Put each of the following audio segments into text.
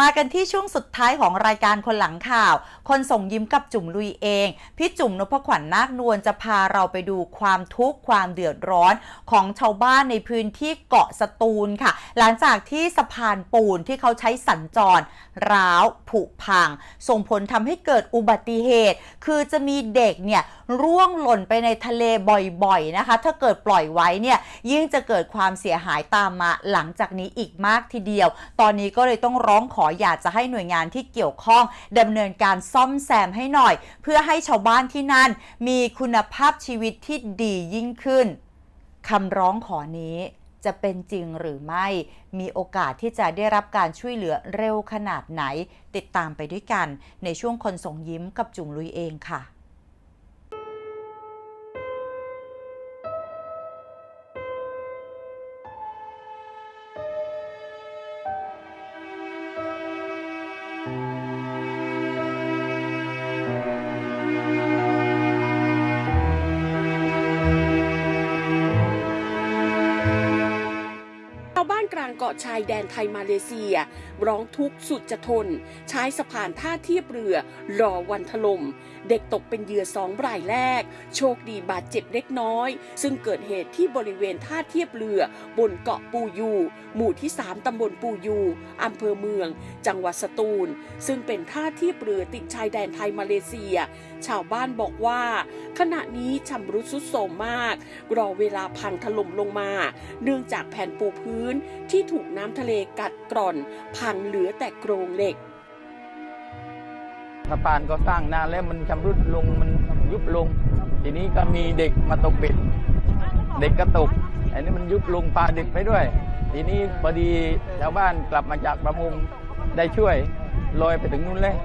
มากันที่ช่วงสุดท้ายของรายการคนหลังข่าว คนส่งยิ้มกับจุ๋มลุยเอง พี่จุ๋มนพขวัญนาคนวลจะพาเราไปดูความทุกข์ความเดือดร้อนของชาวบ้านในพื้นที่เกาะสตูลค่ะ หลังจากที่สะพานปูนที่เขาใช้สัญจร ร้าวผุพัง ส่งผลทำให้เกิดอุบัติเหตุ คือจะมีเด็กเนี่ย ร่วงหล่นไปในทะเลบ่อยๆนะคะ ถ้าเกิดปล่อยไว้เนี่ยยิ่งจะเกิดความเสียหายตามมาหลังจากนี้อีกมากทีเดียว ตอนนี้ก็เลยต้องร้องขออยากจะให้หน่วยงานที่เกี่ยวข้องดำเนินการซ่อมแซมให้หน่อย เพื่อให้ชาวบ้านที่นั่น มีคุณภาพชีวิตที่ดียิ่งขึ้นคำร้องขอนี้จะเป็นจริงหรือไม่ มีโอกาสที่จะได้รับการช่วยเหลือเร็วขนาดไหน ติดตามไปด้วยกันในช่วงคนส่งยิ้มกับจุ๋มลุยเองค่ะ กลางเกาะชายแดนไทยมาเลเซีย ร้องทุกข์สุดจะทน ใช้สะพานท่าเทียบเรือรอวันถลม่ม เด็กตกเป็นเหยื่อสองรายแรก โชคดีบาดเจ็บเล็กน้อย ซึ่งเกิดเหตุที่บริเวณท่าเทียบเรือบนเกาะปูยู หมู่ที่ 3 ตำบลปูยูอำเภอเมือง จังหวัดสตูล ซึ่งเป็นท่าเทียบเรือติดชายแดนไทยมาเลเซีย ชาวบ้านบอกว่า ขณะนี้ชำรุดสุดโทรมมาก รอเวลาพังถล่มลงมา เนื่องจากแผ่นปูพื้นที่ถูกน้ำทะเลกัดกร่อน พังเหลือแต่โครงเหล็กสะพานก็สร้างนานแล้วมันชำรุดลงมันยุบลง ทีนี้ก็มีเด็กมาตกเป็ดเด็กก็ตกอันนี้มันยุบลงพาเด็กไปด้วย ทีนี้พอดีชาวบ้านกลับมาจากประมงได้ช่วยลอยไปถึงนู้นเลย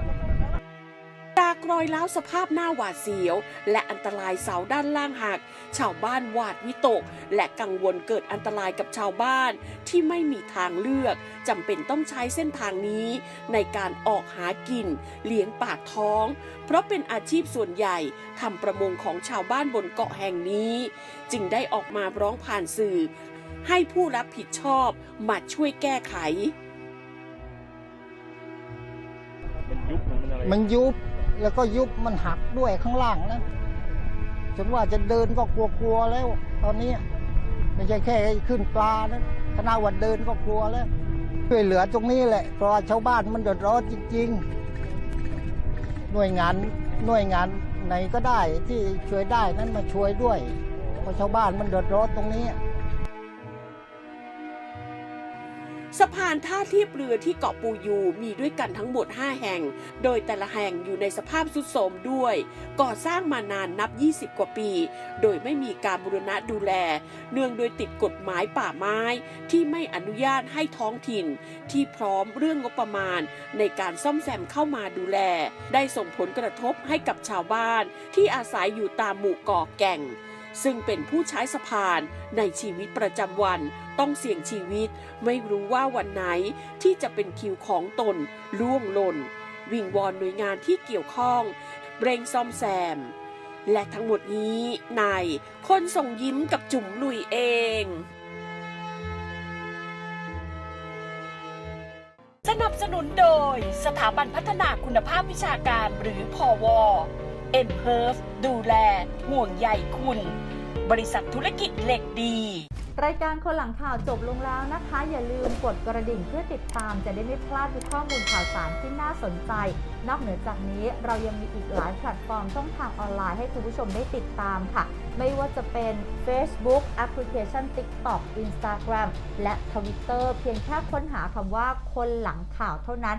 รอยล้าวสภาพหน้าหวาดเสียว และอันตรายเสาด้านล่างหัก ชาวบ้านหวาดวิตก และกังวลเกิดอันตรายกับชาวบ้านที่ไม่มีทางเลือกจำเป็นต้องใช้เส้นทางนี้ ในการออกหากิน เลี้ยงปากท้อง เพราะเป็นอาชีพส่วนใหญ่ทำประมงของชาวบ้านบนเกาะแห่งนี้ จึงได้ออกมาร้องผ่านสื่อ ให้ผู้รับผิดชอบมาช่วยแก้ไข มันยุบ แล้วก็ยุบมันหักด้วยข้างล่างนะจนว่าจะเดินก็กลัวๆแล้ว ตอนนี้ไม่ใช่แค่ขึ้นปลานะขณะวันเดินก็กลัวแล้วช่วยเหลือตรงนี้แหละเพราะชาวบ้านมันเดือดร้อนจริง ๆ หน่วยงานหน่วยงานไหนก็ได้ที่ช่วยได้นั้นมาช่วยด้วยเพราะชาวบ้านมันเดือดร้อนตรงนี้ สะพานท่าเทียบเรือที่เกาะปูยูมีด้วยกันทั้งหมด 5 แห่ง โดยแต่ละแห่งอยู่ในสภาพสุดโทรมด้วย ก่อสร้างมานานนับ 20 กว่าปี โดยไม่มีการบูรณะดูแล เนื่องโดยติดกฎหมายป่าไม้ที่ไม่อนุญาตให้ท้องถิ่น ที่พร้อมเรื่องงบประมาณ ในการซ่อมแซมเข้ามาดูแล ได้ส่งผลกระทบให้กับชาวบ้านที่อาศัยอยู่ตามหมู่เกาะแก่ง ซึ่งเป็นผู้ใช้สะพานในชีวิตประจำวันต้องเสี่ยงชีวิต ไม่รู้ว่าวันไหนที่จะเป็นคิวของตนล่วงหล่น วิงวอนหน่วยงานที่เกี่ยวข้องเร่งซ่อมแซม และทั้งหมดนี้ในคนส่งยิ้มกับจุ๋มลุยเองสนับสนุนโดยสถาบันพัฒนาคุณภาพวิชาการหรือพอว เอ็นเพิร์ฟดูแล ห่วงใยคุณ บริษัทธุรกิจเหล็กดี รายการคนหลังข่าวจบลงแล้วนะคะ อย่าลืมกดกระดิ่งเพื่อติดตามจะได้ไม่พลาดทุกข้อมูลข่าวสารที่น่าสนใจ นอกเหนือจากนี้เรายังมีอีกหลายแพลตฟอร์มช่องทางออนไลน์ให้คุณผู้ชมได้ติดตามค่ะ ไม่ว่าจะเป็น Facebook แอปพลิเคชัน TikTok Instagram และ Twitter เพียงแค่ค้นหาคำว่าคนหลังข่าวเท่านั้น